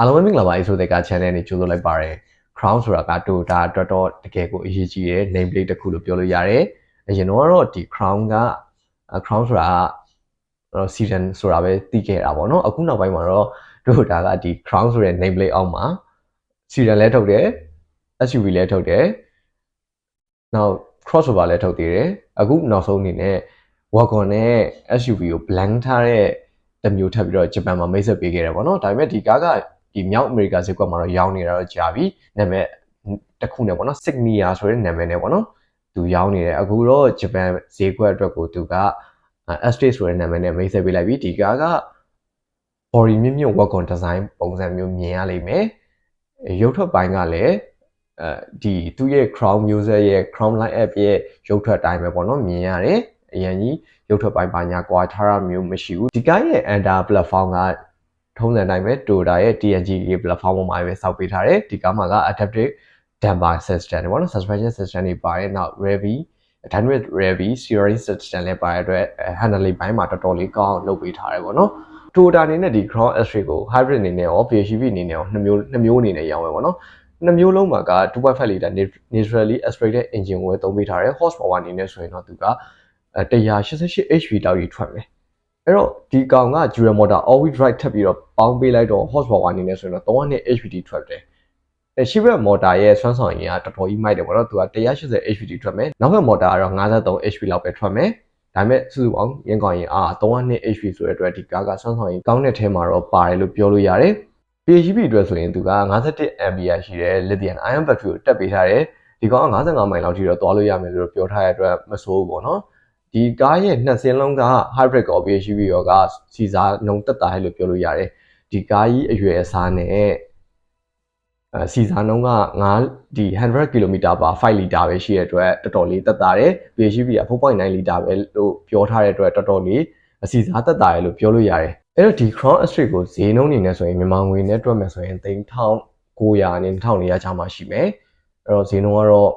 အားလုံးပဲမင်္ဂလာပါ ISO တဲ့က channel နဲ့ကြိုဆိုလိုက်ပါရယ် crown ဆိုတာက Toyota အတွက်တော့တကယ်ကိုအရေးကြီးတဲ့ name plate တစ်ခုလို့ပြောလို့ရတယ်အရင်တော့ဒီ crown က crown ဆိုတာကတော့ season ဆိုတာပဲသိခဲ့တာပေါ့နော်အခုနောက်ပိုင်းမှာတော့ Toyota ကဒီ crown ဆိုတဲ့ name plate အောက်မှာ season လဲထုတ်တယ် SUV လဲထုတ်တယ်နောက် crossover လဲထုတ်သေးတယ်အခုနောက်ဆုံးအနေနဲ့ wagon နဲ့ SUV ကို blend ထားတဲ့တစ်မျိုးထပ်ပြီးတော့ဂျပန်မှာမိတ်ဆက်ပေးခဲ့တယ်ပေါ့နော်ဒါပေမဲ့ဒီကားက ဒီမြောက်အမေရိကဈေးကွက်မှာတော့ရောင်းနေတာတော့ကြာပြီနာမည်တစ်ခုနဲ့ပေါ့နော် Signia ဆိုတဲ့နာမည်နဲ့ပေါ့နော်သူရောင်းနေတယ်အခုတော့ဂျပန်ဈေးကွက်အတွက်ကိုသူက Estate ဆိုတဲ့နာမည်နဲ့မိတ်ဆက်ပေးလိုက်ပြီဒီကားက body မြင့်မြင့် wagon design ပုံစံမျိုးမြင်ရလိမ့်မယ်ရုပ်ထွက်ပိုင်းကလည်းအဲဒီသူ့ရဲ့ crown မျိုးဆက်ရဲ့ crown line app ရဲ့ရုပ်ထွက်တိုင်းပဲပေါ့နော်မြင်ရတယ်အရင်ကြီးရုပ်ထွက်ပိုင်းပါညာကွာထားတာမျိုးမရှိဘူးဒီကားရဲ့ under platform က ထုံးစံတိုင်းပဲ Toyota ရဲ့ TNG ရဲ့ platform ပေါ်မှာပဲစောက်ပေးထားတယ်ဒီကားမှာက adaptive damper system တွေပေါ့နော် suspension system တွေပါတယ်နောက် Revy dynamic Revy steering system လည်းပါတဲ့အတွက် handling ဘိုင်းမှာတော်တော်လေးကောင်းအောင်လုပ်ပေးထားတယ်ပေါ့နော် Toyota အနေနဲ့ဒီ Crown S3 ကို hybrid အနေနဲ့ရော PHEV အနေနဲ့ရောနှစ်မျိုးနှစ်မျိုးအနေနဲ့ရောင်းမယ်ပေါ့နော်နှစ်မျိုးလုံးမှာက2.5 liter naturally aspirated engine ကိုသုံးပေးထားတယ် horsepower အနေနဲ့ဆိုရင်တော့သူက188 HP တောက်ကြီးထွက်မယ် အဲ့တော့ဒီကောင်က dual motor all wheel drive ထပ်ပြီးတော့ပေါင်းပေးလိုက်တော့ horsepower အနေနဲ့ဆိုရင်တော့300 HP ထွက်တယ်အဲရှိဘက်မော်တာရဲ့စွမ်းဆောင်ရည်ကတော်တော်ကြီးမိုက်တယ်ပေါ့နော်သူက180 HP ထွက်မယ်နောက်ဘက်မော်တာကတော့53 HP လောက်ပဲထွက်မယ်ဒါပေမဲ့စုစုပေါင်းရင်းကောင်ရင်အား302 HP ဆိုတဲ့အတွက်ဒီကားကဆွမ်းဆောင်ရင်ကောင်းတဲ့ထဲမှာတော့ပါတယ်လို့ပြောလို့ရတယ်။ PHEV အတွက်ဆိုရင်သူက51 ampere ရှိတဲ့ lithium ion battery ကိုတက်ပေးထားတယ်။ဒီကောင်က55မိုင်လောက်ထိတော့သွားလို့ရမယ်လို့ပြောထားတဲ့အတွက်မဆိုးဘူးပေါ့နော်။ ဒီကားရဲ့နှစ်စင်းလုံးက hybrid ကော PHEV ရောကစီစားနှုံတက်တာလို့ပြောလို့ရတယ်။ဒီကားကြီးအရွယ်အစားနဲ့အဲစီစာနှုန်းက9ဒီ100 km per 5 liter ပဲရှိတဲ့အတွက်တော်တော်လေးတက်တာတယ် PHEV က4.9 liter ပဲလို့ပြောထားတဲ့အတွက်တော်တော်လေးအစီစားတက်တာရလို့ပြောလို့ရတယ်အဲ့တော့ဒီ Crown Street ကိုဈေးနှုန်းအနေနဲ့ဆိုရင်မြန်မာငွေနဲ့တွက်မယ်ဆိုရင်3900နဲ့1400ကျမှရှိမယ်အဲ့တော့ဈေးနှုန်းကတော့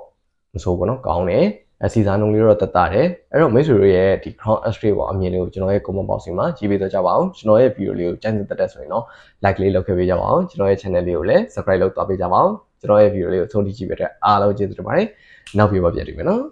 မဆိုးဘူးเนาะကောင်းတယ် အစီစားနှုန်းလေးတော့တက်တာတယ်အဲ့တော့မိတ်ဆွေတို့ရဲ့ဒီ Crown Street ပေါ့အမြင်လေးကိုကျွန်တော်ရဲ့ comment box မှာရေးပေးတော့ကြပါအောင်ကျွန်တော်ရဲ့ video လေးကိုကြိုက်နေတဲ့တက်ဆိုရင်တော့ like လေးလုပ်ခဲ့ပေးကြပါအောင်ကျွန်တော်ရဲ့ channel လေးကိုလည်း subscribe လုပ်သွားပေးကြပါအောင်ကျွန်တော်ရဲ့ video လေးကိုဆုံးထိကြည့်ပေးတဲ့အားလုံးကျေးဇူးတင်ပါတယ်နောက်ပြီးမှပြန်တွေ့မယ်နော်